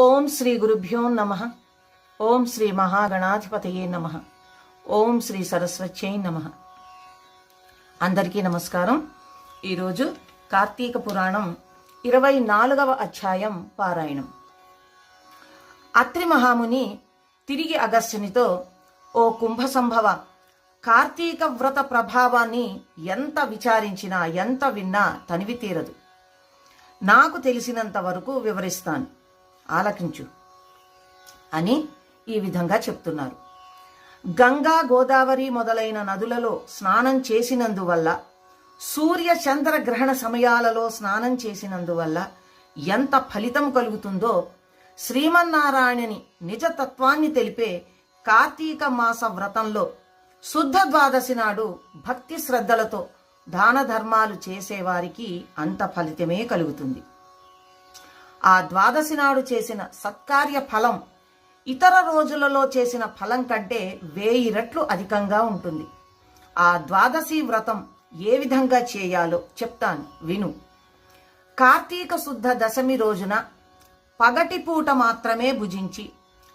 ఓం శ్రీ గురుభ్యో నమ. ఓం శ్రీ మహాగణాధిపతయే నమ. ఓం శ్రీ సరస్వత్యై నమ. అందరికీ నమస్కారం. ఈరోజు కార్తీక పురాణం ఇరవై నాలుగవ అధ్యాయం పారాయణం. అత్రి మహాముని తిరిగి అగస్త్యునితో ఓ కుంభ సంభవ కార్తీక వ్రత ప్రభావాన్ని ఎంత విచారించినా ఎంత విన్నా తనివి తీరదు. నాకు తెలిసినంత వరకు వివరిస్తాను. ఆలకించు అని ఈ విధంగా చెప్తున్నారు. గంగా గోదావరి మొదలైన నదులలో స్నానం చేసినందువల్ల సూర్య చంద్ర గ్రహణ సమయాలలో స్నానం చేసినందువల్ల ఎంత ఫలితం కలుగుతుందో శ్రీమన్నారాయణని నిజతత్వాన్ని తెలిపే కార్తీక మాస వ్రతంలో శుద్ధ ద్వాదశి నాడు భక్తి శ్రద్ధలతో దాన ధర్మాలు చేసేవారికి అంత ఫలితమే కలుగుతుంది. ఆ ద్వాదశి నాడు చేసిన సత్కార్య ఫలం ఇతర రోజులలో చేసిన ఫలం కంటే వేయి రెట్లు అధికంగా ఉంటుంది. ఆ ద్వాదశి వ్రతం ఏ విధంగా చేయాలో చెప్తాను విను. కార్తీక శుద్ధ దశమి రోజున పగటి పూట మాత్రమే భుజించి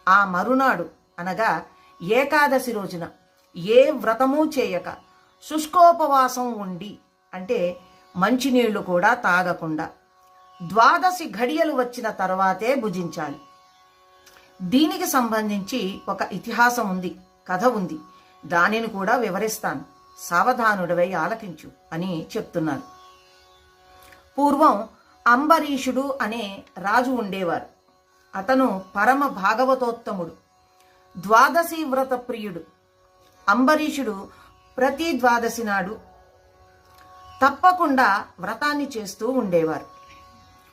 ఆ మరునాడు అనగా ఏకాదశి రోజున ఏ వ్రతమూ చేయక శుష్కోపవాసం ఉండి అంటే మంచినీళ్ళు కూడా తాగకుండా ద్వాదశి ఘడియలు వచ్చిన తర్వాతే భుజించాలి. దీనికి సంబంధించి ఒక ఇతిహాసం ఉంది కథ ఉంది. దానిని కూడా వివరిస్తాను. సావధానుడివై ఆలకించు అని చెప్తున్నారు. పూర్వం అంబరీషుడు అనే రాజు ఉండేవారు. అతను పరమ భాగవతోత్తముడు ద్వాదశి వ్రత ప్రియుడు. అంబరీషుడు ప్రతి ద్వాదశి నాడు తప్పకుండా వ్రతాన్ని చేస్తూ ఉండేవారు.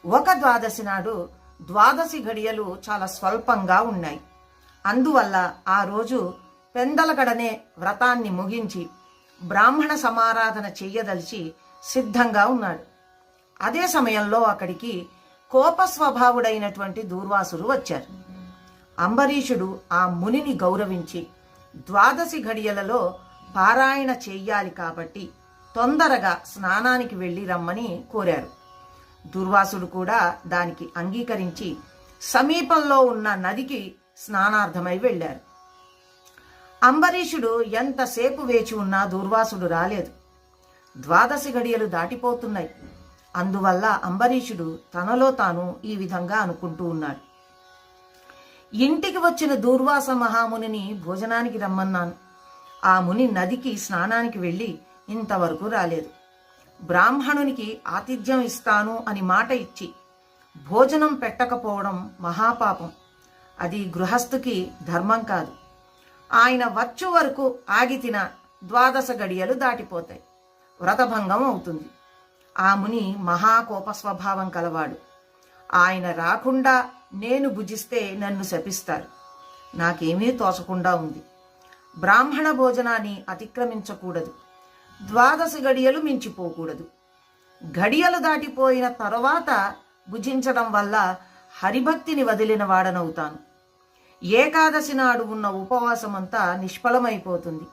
ఒక ద్వాదశి నాడు ద్వాదశి గడియలు చాలా స్వల్పంగా ఉన్నాయి. అందువల్ల ఆ రోజు పెందలగడనే వ్రతాన్ని ముగించి బ్రాహ్మణ సమారాధన చెయ్యదలిచి సిద్ధంగా ఉన్నాడు. అదే సమయంలో అక్కడికి కోపస్వభావుడైనటువంటి దూర్వాసురు వచ్చారు. అంబరీషుడు ఆ మునిని గౌరవించి ద్వాదశి ఘడియలలో పారాయణ చెయ్యాలి కాబట్టి తొందరగా స్నానానికి వెళ్ళి రమ్మని కోరారు. దుర్వాసుడు కూడా దానికి అంగీకరించి సమీపంలో ఉన్న నదికి స్నానార్థమై వెళ్ళారు. అంబరీషుడు ఎంతసేపు వేచి ఉన్నా దుర్వాసుడు రాలేదు. ద్వాదశి గడియలు దాటిపోతున్నాయి. అందువల్ల అంబరీషుడు తనలో తాను ఈ విధంగా అనుకుంటూ ఉన్నాడు. ఇంటికి వచ్చిన దూర్వాస మహామునిని భోజనానికి రమ్మన్నాను. ఆ ముని నదికి స్నానానికి వెళ్ళి ఇంతవరకు రాలేదు. బ్రాహ్మణునికి ఆతిథ్యం ఇస్తాను అని మాట ఇచ్చి భోజనం పెట్టకపోవడం మహాపాపం. అది గృహస్థుకి ధర్మం కాదు. ఆయన వచ్చు వరకు ఆగి తిన ద్వాదశ గడియలు దాటిపోతాయి. వ్రతభంగం అవుతుంది. ఆ ముని మహాకోప స్వభావం కలవాడు. ఆయన రాకుండా నేను భుజిస్తే నన్ను శపిస్తారు. నాకేమీ తోచకుండా ఉంది. బ్రాహ్మణ భోజనాన్ని అతిక్రమించకూడదు. ద్వాదశి గడియలు మించిపోకూడదు. గడియలు దాటిపోయిన తరువాత భుజించడం వల్ల హరిభక్తిని వదిలిన వాడనవుతాను. ఏకాదశి నాడు ఉన్న ఉపవాసమంతా నిష్ఫలమైపోతుంది.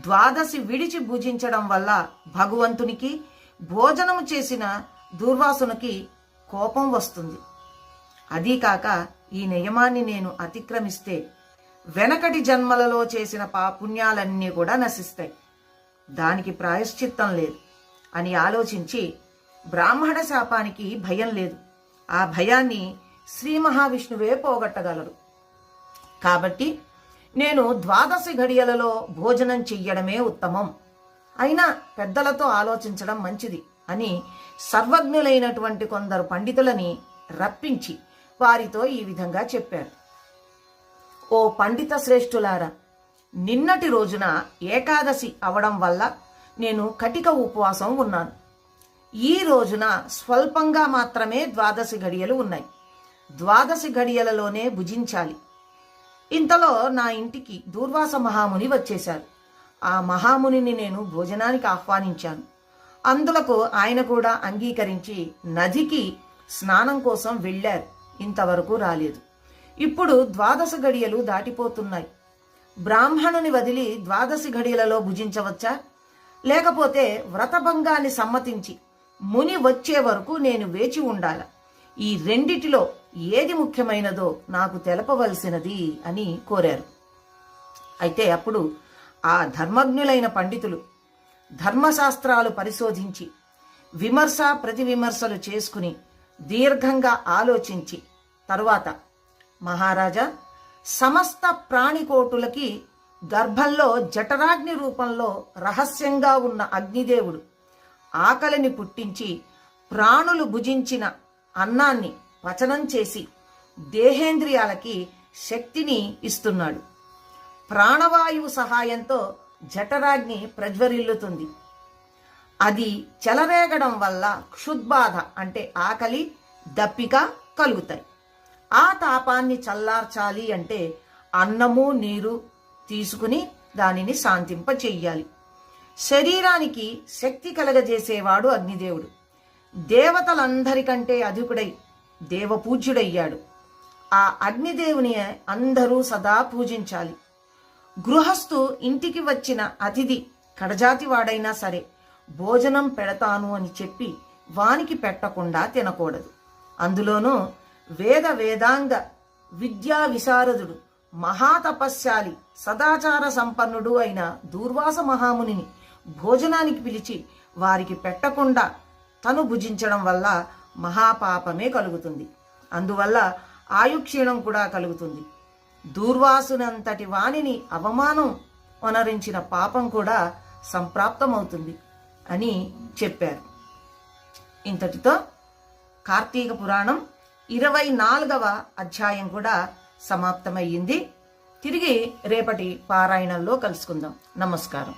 ద్వాదశి విడిచి భుజించడం వల్ల భగవంతునికి భోజనము చేసిన దుర్వాసునికి కోపం వస్తుంది. అదీ కాక ఈ నియమాన్ని నేను అతిక్రమిస్తే వెనకటి జన్మలలో చేసిన పాపుణ్యాలన్నీ కూడా నశిస్తాయి. దానికి ప్రాయశ్చిత్తం లేదు. అని ఆలోచించి బ్రాహ్మణ శాపానికి భయం లేదు. ఆ భయాన్ని శ్రీ మహావిష్ణువే పోగొట్టగలరు కాబట్టి నేను ద్వాదశి ఘడియలలో భోజనం చెయ్యడమే ఉత్తమం. అయినా పెద్దలతో ఆలోచించడం మంచిది అని సర్వజ్ఞులైనటువంటి కొందరు పండితులని రప్పించి వారితో ఈ విధంగా చెప్పారు. ఓ పండిత శ్రేష్ఠులారా నిన్నటి రోజున ఏకాదశి అవడం వల్ల నేను కటిక ఉపవాసం ఉన్నాను. ఈ రోజున స్వల్పంగా మాత్రమే ద్వాదశి గడియలు ఉన్నాయి. ద్వాదశి గడియలలోనే భుజించాలి. ఇంతలో నా ఇంటికి దూర్వాస మహాముని వచ్చేశారు. ఆ మహామునిని నేను భోజనానికి ఆహ్వానించాను. అందులకు ఆయన కూడా అంగీకరించి నదికి స్నానం కోసం వెళ్ళారు. ఇంతవరకు రాలేదు. ఇప్పుడు ద్వాదశ గడియలు దాటిపోతున్నాయి. బ్రాహ్మణుని వదిలి ద్వాదశి ఘడియలలో భుజించవచ్చా? లేకపోతే వ్రతభంగాన్ని సమ్మతించి ముని వచ్చే వరకు నేను వేచి ఉండాల? ఈ రెండిటిలో ఏది ముఖ్యమైనదో నాకు తెలపవలసినది అని కోరారు. అయితే అప్పుడు ఆ ధర్మజ్ఞులైన పండితులు ధర్మశాస్త్రాలు పరిశోధించి విమర్శ ప్రతి విమర్శలు చేసుకుని దీర్ఘంగా ఆలోచించి తరువాత మహారాజా సమస్త ప్రాణికోటులకి గర్భంలో జఠరాగ్ని రూపంలో రహస్యంగా ఉన్న అగ్నిదేవుడు ఆకలిని పుట్టించి ప్రాణులు భుజించిన అన్నాన్ని పచనం చేసి దేహేంద్రియాలకి శక్తిని ఇస్తున్నాడు. ప్రాణవాయువు సహాయంతో జఠరాగ్ని ప్రజ్వరిల్లుతుంది. అది చెలరేగడం వల్ల క్షుద్బాధ అంటే ఆకలి దప్పిక కలుగుతాయి. ఆ తాపాన్ని చల్లార్చాలి అంటే అన్నము నీరు తీసుకుని దానిని శాంతింప చెయ్యాలి శరీరానికి శక్తి కలగజేసేవాడు అగ్నిదేవుడు. దేవతలందరికంటే అధికుడై దేవపూజ్యుడయ్యాడు. ఆ అగ్నిదేవుని అందరూ సదా పూజించాలి. గృహస్థు ఇంటికి వచ్చిన అతిథి కడజాతి వాడైనా సరే భోజనం పెడతాను అని చెప్పి వానికి పెట్టకుండా తినకూడదు. అందులోనూ వేద వేదాంగ విద్యా విశారదుడు మహాతపస్శాలి సదాచార సంపన్నుడు అయిన దూర్వాస మహామునిని భోజనానికి పిలిచి వారికి పెట్టకుండా తను భుజించడం వల్ల మహాపాపమే కలుగుతుంది. అందువల్ల ఆయుక్షీణం కూడా కలుగుతుంది. దూర్వాసునంతటి వాణిని అవమానం వనరించిన పాపం కూడా సంప్రాప్తమవుతుంది అని చెప్పారు. ఇంతటితో కార్తీక పురాణం ఇరవై నాలుగవ అధ్యాయం కూడా సమాప్తమయ్యింది. తిరిగి రేపటి పారాయణంలో కలుసుకుందాం. నమస్కారం.